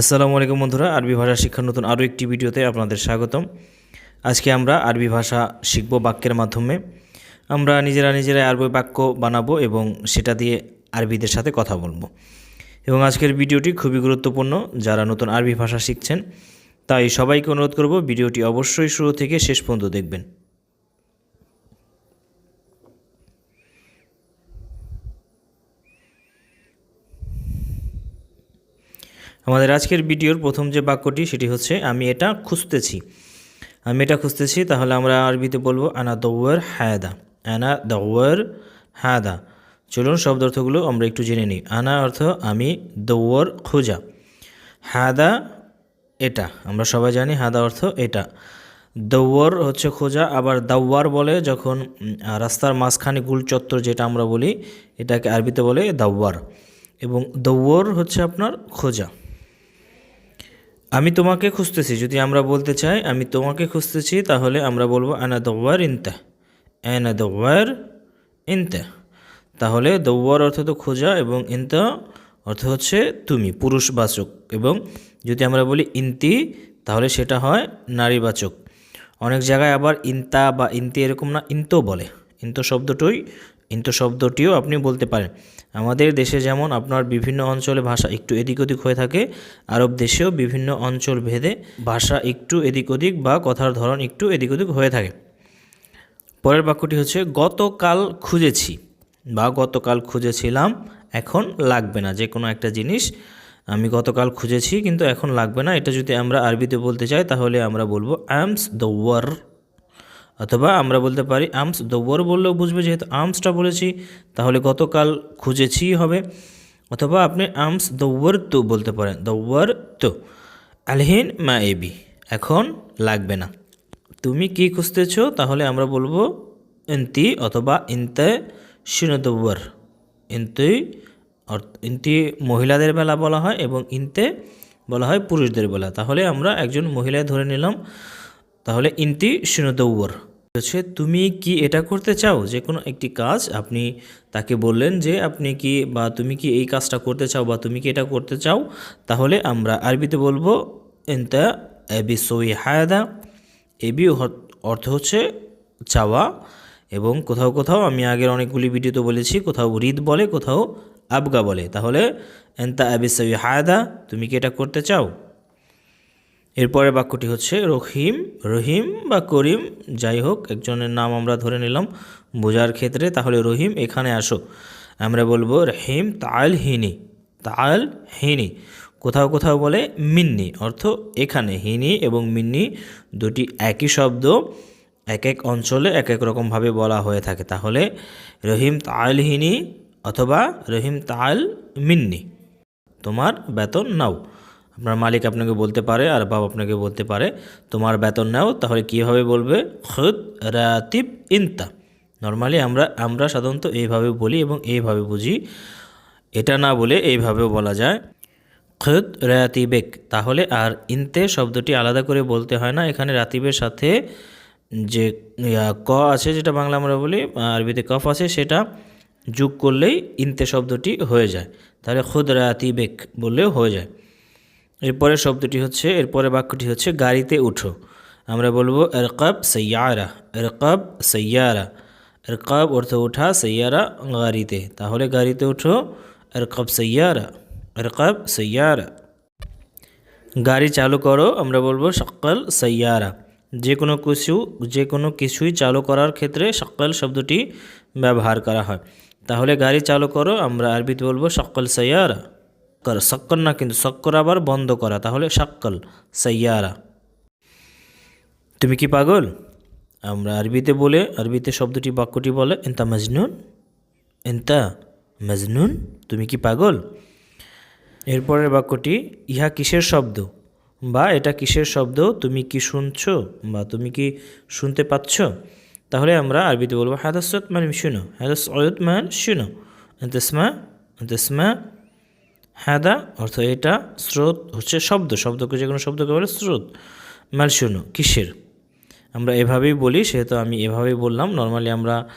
আসসালামু আলাইকুম বন্ধুরা, আরবি ভাষা শিক্ষার নতুন আরও একটি ভিডিওতে আপনাদের স্বাগতম। আজকে আমরা আরবি ভাষা শিখব বাক্যের মাধ্যমে। আমরা নিজেরা নিজেরাই আরবি বাক্য বানাবো এবং সেটা দিয়ে আরবিদের সাথে কথা বলব। এবং আজকের ভিডিওটি খুবই গুরুত্বপূর্ণ, যারা নতুন আরবি ভাষা শিখছেন, তাই সবাইকে অনুরোধ করব ভিডিওটি অবশ্যই শুরু থেকে শেষ পর্যন্ত দেখবেন। আমাদের আজকের ভিডিওর প্রথম যে বাক্যটি, সেটি হচ্ছে, আমি এটা খুঁজতেছি। আমি এটা খুঁজতেছি, তাহলে আমরা আরবিতে বলব, আনা দৌয়ার হায়দা আনা দৌয়ার হায়দা চলুন শব্দ অর্থগুলো আমরা একটু জেনে নিই। আনা অর্থ, আমি দৌয়ার খোঁজা। হাদা এটা, আমরা সবাই জানি হাদা অর্থ এটা। দৌয়ার হচ্ছে খোঁজা, আবার দাওয়ার বলে যখন রাস্তার মাঝখানে গুল চত্বর যেটা আমরা বলি, এটাকে আরবিতে বলে দাওয়ার। এবং দৌয়ার হচ্ছে আপনার খোঁজা। আমি তোমাকে খুঁজতেছি, যদি আমরা বলতে চাই আমি তোমাকে খুঁজতেছি, তাহলে আমরা বলব আনা দৌয়ার ইনতা। আনা দৌয়ার ইনতা। তাহলে দৌয়ার অর্থ তো খোঁজা এবং ইনতা অর্থ হচ্ছে তুমি, পুরুষবাচক। এবং যদি আমরা বলি ইন্তি, তাহলে সেটা হয় নারীবাচক। অনেক জায়গায় আবার ইনতা বা ইন্তি এরকম না, ইন্ত বলে। ইন্ত শব্দটই ইন্ত শব্দটিও আপনি বলতে পারেন। আমাদের দেশে যেমন আপনার বিভিন্ন অঞ্চলে ভাষা একটু এদিক ওদিক হয়ে থাকে, আরব দেশেও বিভিন্ন অঞ্চল ভেদে ভাষা একটু এদিক ওদিক বা কথার ধরন একটু এদিক ওদিক হয়ে থাকে। পরের বাক্যটি হচ্ছে, গতকাল খুঁজেছি। বা, গতকাল খুঁজেছিলাম, এখন লাগবে না। যে কোনো একটা জিনিস, আমি গতকাল খুঁজেছি, কিন্তু এখন লাগবে না। এটা যদি আমরা আরবিতে বলতে চাই, তাহলে আমরা বলব অ্যামস দ্য ওয়ার অথবা আমরা বলতে পারি আমস দ্য ওয়ার বললেও বুঝবে, যেহেতু আমসটা বলেছি, তাহলে গতকাল খুঁজেছি হবে। অথবা আপনি আমস দ্য ওয়ার তো বলতে পারেন দ্য ওয়ার তো। আলহিন মা এবি এখন লাগবে না। তুমি কি খুঁজতেছো? তাহলে আমরা বলব ইন্তি অথবা ইনতে শিনদব্বর ইন্তি ইন্তি মহিলাদের বেলা বলা হয় এবং ইনতে বলা হয় পুরুষদের বেলা। তাহলে আমরা একজন মহিলায় ধরে নিলাম, তাহলে ইন্তি শিনদব্বর হচ্ছে তুমি কি এটা করতে চাও? যে কোনো একটি কাজ? আপনি তাকে বললেন যে, আপনি কি বা তুমি কি এই কাজটা করতে চাও বা তুমি কি এটা করতে চাও? তাহলে আমরা আরবিতে বলব ইনতা এবি সই হায়াদা। এবি অর্থ হচ্ছে চাওয়া এবং কোথাও কোথাও, আমি আগের অনেকগুলি ভিডিওতে বলেছি, কোথাও রিদ বলে, কোথাও আবগা বলে। তাহলে, এন্তা আবিসাবি হায়দা? তুমি কি এটা করতে চাও? এরপরের বাক্যটি হচ্ছে রহিম রহিম বা করিম, যাই হোক, একজনের নাম আমরা ধরে নিলাম বোঝার ক্ষেত্রে, তাহলে রহিম, এখানে আসো। আমরা বলব রহিম তাল হিনি তাল হিনি। কোথাও কোথাও বলে মিন্নি, অর্থ এখানে হিনি এবং মিন্নি দুটি একই শব্দ, এক এক অঞ্চলে এক এক রকমভাবে বলা হয়ে থাকে। তাহলে রহিম তাল হিনি অথবা রহিম তাল মিন্নি, তোমার বেতন নাও। আপনার মালিক আপনাকে বলতে পারে আর বাবা আপনাকে বলতে পারে, তোমার বেতন নাও, তাহলে কীভাবে বলবে? খুদ রাতিব ইনতা। নর্মালি আমরা আমরা সাধারণত এইভাবে বলি এবং এইভাবে বুঝি। এটা না বলে এইভাবেও বলা যায়, খুদ রাতিবেক। তাহলে আর ইনতে শব্দটি আলাদা করে বলতে হয় না। এখানে রাতিবের সাথে যে ক আছে যেটা বাংলা আমরা বলি আরবিতে কফ আছে সেটা যোগ করলেই ইনতে শব্দটি হয়ে যায়। তাহলে খুদ রাতিবেক বললেও হয়ে যায়। এরপরের শব্দটি হচ্ছে এরপরে বাক্যটি হচ্ছে, গাড়িতে উঠো। আমরা বলব, এরকাব সৈয়ারা এরকাব সৈয়ারা এরকাব অর্থ ওঠা সৈয়ারা গাড়িতে। তাহলে গাড়িতে উঠো, এরকাব সৈয়ারা এরকাব সৈয়ারা গাড়ি চালু করো, আমরা বলব সকাল সৈয়ারা যে কোনো কিছু, যে কোনো কিছুই চালু করার ক্ষেত্রে সকাল শব্দটি ব্যবহার করা হয়। তাহলে গাড়ি চালু করো, আমরা আরবিতে বলব সকাল সৈয়ারা কর সক্কর না কিন্তু সক্কর আবার বন্ধ করা, তাহলে সক্কল সৈয়ারা তুমি কি পাগল? আমরা আরবিতে বলে, আরবিতে শব্দটি, বাক্যটি বলে, এন্তা মজনুন? এন্তা মজনুন? তুমি কি পাগল? এরপরের বাক্যটি, ইহা কিসের শব্দ? বা এটা কিসের শব্দ? তুমি কি শুনছ? বা তুমি কি শুনতে পাচ্ছ? তাহলে আমরা আরবিতে বলব মান শুনো। হাদাস অয়ত মান শুনো তেসমা তেসমা হাদা অর্থ এটা স্রোত হচ্ছে শব্দ, শব্দকে যে কোনো শব্দকে বলে স্রোত। মাল শুনো কিসের? আমরা এভাবেই বলি, সেহেতু আমি এভাবেই বললাম। নর্মালি আমরা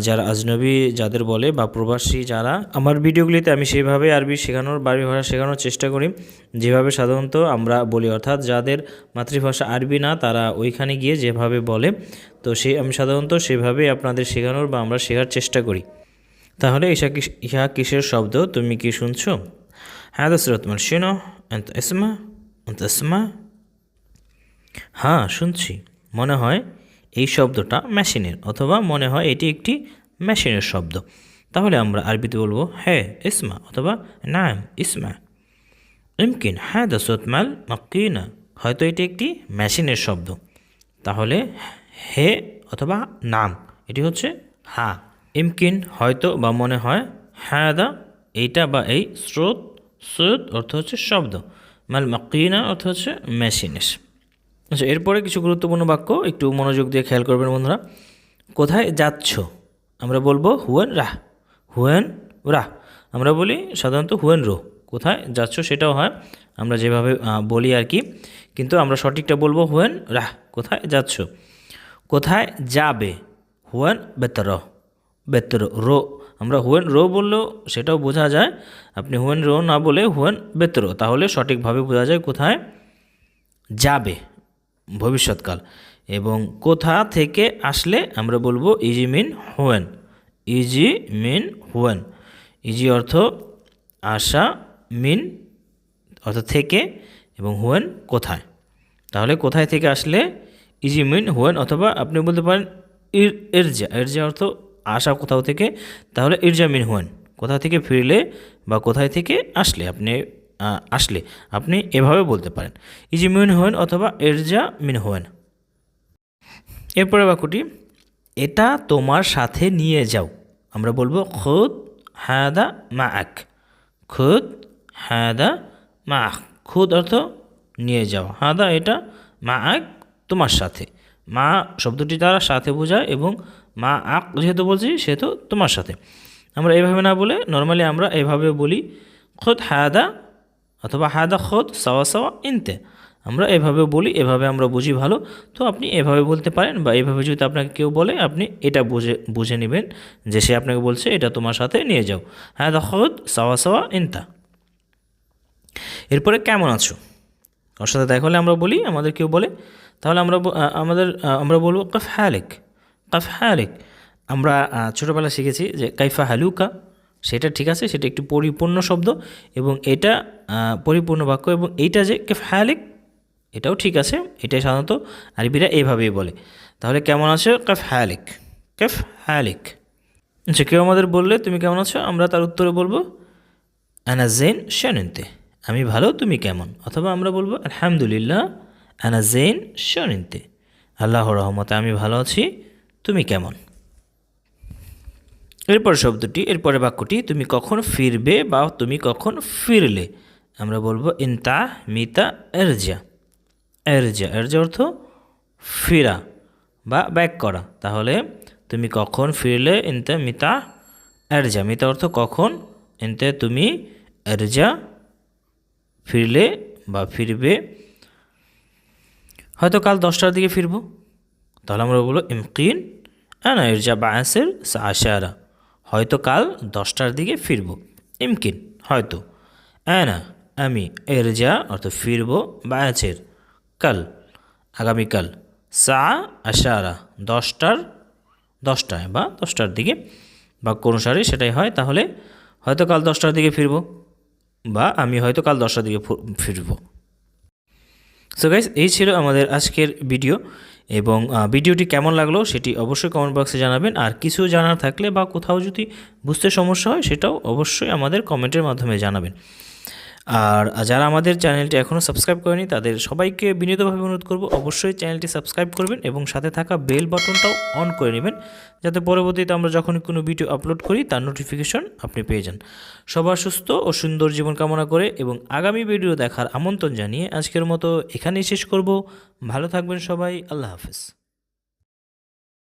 যারা আজনবী যাদের বলে বা প্রবাসী যারা, আমার ভিডিওগুলিতে আমি সেইভাবে আরবি শেখানোর, বারবি ভাষা শেখানোর চেষ্টা করি। যেভাবে সাধারণত আমরা বলি, অর্থাৎ যাদের মাতৃভাষা আরবি না, তারা ওইখানে গিয়ে যেভাবে বলে, তো সেই আমি সাধারণত সেভাবেই আপনাদের শেখানোর বা আমরা শেখার চেষ্টা করি। তাহলে কিস- ইহা কিসের শব্দ? তুমি কি শুনছো? হ্যাঁ দশরথ শোনো অন্ত ইসমা অন্ত ইসমা হ্যাঁ শুনছি। মনে হয় এই শব্দটা মেশিনের অথবা মনে হয় এটি একটি মেশিনের শব্দ। তাহলে আমরা আরবিতে বলব হ্যাঁ ইসমা, অথবা নাম, ইসমা। ইমকিন হ্যাঁ দসতমাল মক্কিনা। হয়তো এটি একটি মেশিনের শব্দ। তাহলে হে অথবা নাম, এটি হচ্ছে হা। ইমকিন, হয়তো বা মনে হয় হ্যাঁ দা এইটা বা এই স্রোত স্রোত অর্থ হচ্ছে শব্দ। মাল মক্কিনা অর্থ হচ্ছে মেশিনের আচ্ছা এরপরে কিছু গুরুত্বপূর্ণ বাক্য, একটু মনোযোগ দিয়ে খেয়াল করবেন বন্ধুরা। কোথায় যাচ্ছ? আমরা বলব হুয়েন রাহ। হুয়েন রাহ। আমরা বলি সাধারণত হুয়েন রো। কোথায় যাচ্ছ সেটাও হয়। আমরা যেভাবে বলি আর কি। কিন্তু আমরা সঠিকটা বলব হুয়েন রাহ। কোথায় যাচ্ছ? কোথায় যাবে? হুয়েন বেতর। বেতর রো। আমরা হুয়েন রো বললেও সেটাও বোঝা যায়। আপনি হুয়েন রো না বলে হুয়েন বেতর। তাহলে সঠিকভাবে বোঝা যায় কোথায়? যাবে ভবিষ্যৎকাল। এবং কোথা থেকে আসলে আমরা বলব easy mean when. Easy mean when. Easy অর্থ আসা, মিন অর্থ থেকে এবং হুয়েন কোথায়। তাহলে কোথায় থেকে আসলে ইজি মিন হুয়েন? অথবা আপনি বলতে পারেন ইর এরজা এরজা অর্থ আসা কোথাও থেকে, তাহলে ইরজা মিন হুয়েন, কোথা থেকে ফিরলে বা কোথায় থেকে আসলে, আপনি আসলে, আপনি এভাবে বলতে পারেন। ইজি মিন হুয়েন অথবা এরজা মিন হুয়েন। এরপরে বাক্যটি, এটা তোমার সাথে নিয়ে যাও। আমরা বলব, খুদ হাদা মা এক খুদ হাদা মা আক খুদ অর্থ নিয়ে যাও হাদা এটা মা এক তোমার সাথে। মা শব্দটি দ্বারা সাথে বোঝায় এবং মা আক যেহেতু বলছি, সেহেতু তোমার সাথে। আমরা এভাবে না বলে নর্মালি আমরা এভাবে বলি, খুদ হাদা অথবা হাদা খোদ সাওয়া সাওয়া ইনতে আমরা এভাবে বলি, এভাবে আমরা বুঝি ভালো। তো আপনি এভাবে বলতে পারেন বা এভাবে যদি আপনাকে কেউ বলে, আপনি এটা বুঝে বুঝে নেবেন যে সে আপনাকে বলছে, এটা তোমার সাথে নিয়ে যাও। হাদা খোদ সাওয়া সাওয়া ইনতা এরপরে কেমন আছো? ওর সাথে দেখা হলে আমরা বলি, আমাদের কেউ বলে, তাহলে আমরা আমাদের আমরা বলব, কফ হ্যালেক কফ হ্যালেক আমরা ছোটোবেলা শিখেছি যে কাইফা হালুকা, সেটা ঠিক আছে, সেটা একটি পরিপূর্ণ শব্দ এবং এটা পরিপূর্ণ বাক্য এবং এইটা যে কেফ হ্যালেক এটাও ঠিক আছে, এটাই সাধারণত আরবিরা এইভাবেই বলে। তাহলে কেমন আছো কেফ হ্যালিক কেফ হ্যালিক আচ্ছা কেউ আমাদের বললে, তুমি কেমন আছো? আমরা তার উত্তরে বলব, আনা জেন শনিনতে। আমি ভালো, তুমি কেমন? অথবা আমরা বলব, আলহামদুলিল্লাহ, আনা জেন শনিনতে। আল্লাহ রহমতে আমি ভালো আছি। তুমি কেমন? এরপর শব্দটি এরপরে বাক্যটি, তুমি কখন ফিরবে বা তুমি কখন ফিরলে? আমরা বলব ইনতা মিতা এরজা। এরজা এরজা অর্থ ফিরা বা ব্যাক করা। তাহলে তুমি কখন ফিরলে? ইনতে মিতা এরজা। মিতা অর্থ কখন? ইনতে তুমি এরজা ফিরলে বা ফিরবে। হয়তো কাল দশটার দিকে ফিরবো। তাহলে আমরা বলব ইমকিন আনা ইরজা বায়াসের আশারা হয়তো কাল দশটার দিকে ফিরব। ইমকিন, হয়তো। আনা, আমি এরজা অর্থ ফিরব বায়াসের। কাল, আগামীকাল সা আশারা দশটার, দশটায় বা দশটার দিকে। বাক্য অনুসারে সেটাই হয়, তাহলে হয়তো কাল দশটার দিকে ফিরব বা আমি হয়তো কাল দশটার দিকে ফিরবো। সো গাইস এই ছিল আমাদের আজকের ভিডিও এবং ভিডিওটি কেমন লাগল সেটি অবশ্যই কমেন্ট বক্সে জানাবেন। আর কিছু জানার থাকলে বা কোথাও যদি বুঝতে সমস্যা হয় সেটাও অবশ্যই আমাদের কমেন্টের মাধ্যমে জানাবেন। আর যারা আমাদের চ্যানেলটি এখনও সাবস্ক্রাইব করেনি, তাদের সবাইকে বিনীতভাবে অনুরোধ করব অবশ্যই চ্যানেলটি সাবস্ক্রাইব করবেন এবং সাথে থাকা বেল বাটনটাও অন করে নেবেন, যাতে পরবর্তীতে আমরা যখনই কোনো ভিডিও আপলোড করি, তার নোটিফিকেশন আপনি পেয়ে যান। সবার সুস্থ ও সুন্দর জীবন কামনা করে এবং আগামী ভিডিও দেখার আমন্ত্রণ জানিয়ে আজকের মতো এখানেই শেষ করব। ভালো থাকবেন সবাই, আল্লাহ হাফেজ।